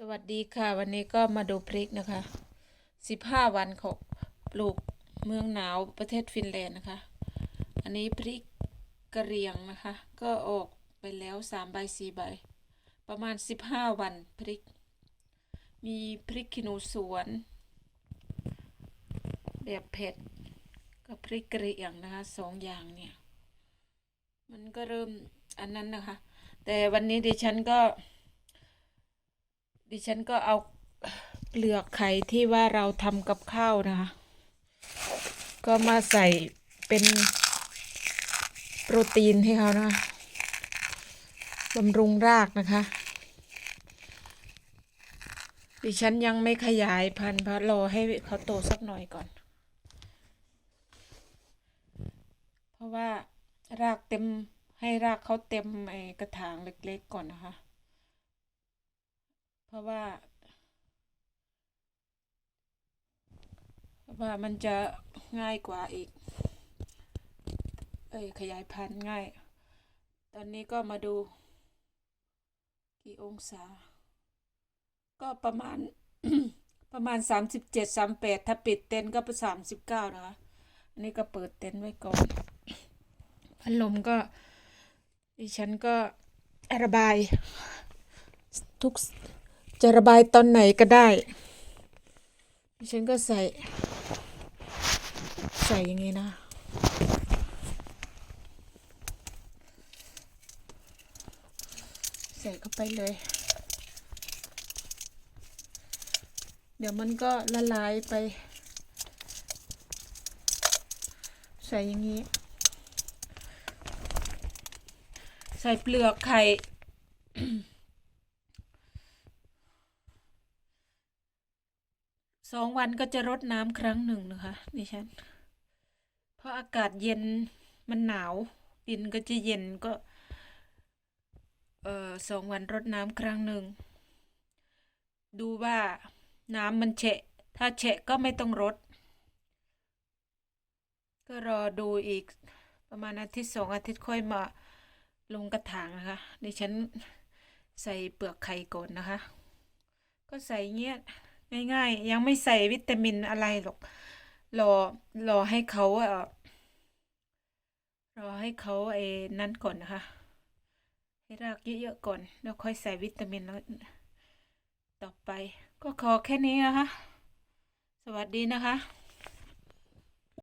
สวัสดีค่ะ วันนี้ก็มาดูพริกนะคะสิบห้าวันของปลูกเมืองหนาวประเทศฟินแลนด์นะคะ อันนี้พริกกระเรียงนะคะ ก็ออกไปแล้วสามใบสี่ใบ ประมาณสิบห้าวันพริก มีพริกขี้หนูสวน แบบเผ็ดกับพริกกระเรียงนะคะสองอย่างเนี่ย มันก็เริ่มอันนั้นนะคะ แต่วันนี้ดิฉันก็ ดิฉันก็เอาเปลือกไข่ที่ว่าเราทำกับข้าวนะคะ ก็มาใส่เป็นโปรตีนให้เขานะบำรุงรากนะคะ ดิฉันยังไม่ขยายพันธุ์เพราะรอให้เขาโตสักหน่อยก่อน เพราะว่ารากเต็มให้รากเขาเต็มไอกระถางเล็กๆก่อนนะคะ ราะว่า เพราะว่ามันจะง่ายกว่าอีก เอ้ยขยายพันธุ์ง่าย ตอนนี้ก็มาดู กี่องศา ก็ประมาณประมาณสามสิบเจ็ดสามแปดถ้าปิดเต็นก็เป็นสามสิบเก้านะคะอันนี้ก็เปิดเต็นไว้ก่อนพัดลมก็ดิฉันก็ระบายทุก จะระบายตอนไหนก็ได้ ฉันก็ใส่ ใส่อย่างนี้นะ ใส่เข้าไปเลย เดี๋ยวมันก็ละลายไป ใส่อย่างนี้ ใส่เปลือกไข่ สองวันก็จะรดน้ำครั้งหนึ่งนะคะดิฉัน เพราะอากาศเย็นมันหนาว ดินก็จะเย็นก็ เอ่อสองวันรดน้ำครั้งหนึ่ง ดูว่าน้ำมันเฉะ ถ้าเฉะก็ไม่ต้องรด ก็รอดูอีกประมาณอาทิตย์สองอาทิตย์ค่อยมาลงกระถางนะคะดิฉันใส่เปลือกไข่ก่อนนะคะ ก็ใส่เงี้ย ง่ายๆ ยังไม่ใส่วิตามินอะไรหรอก รอรอให้เขาเอ่อรอให้เขาไอ้นั้นก่อนนะคะ ให้รากเยอะๆก่อน แล้วค่อยใส่วิตามินแล้วต่อไป ก็ขอแค่นี้นะคะ สวัสดีนะคะ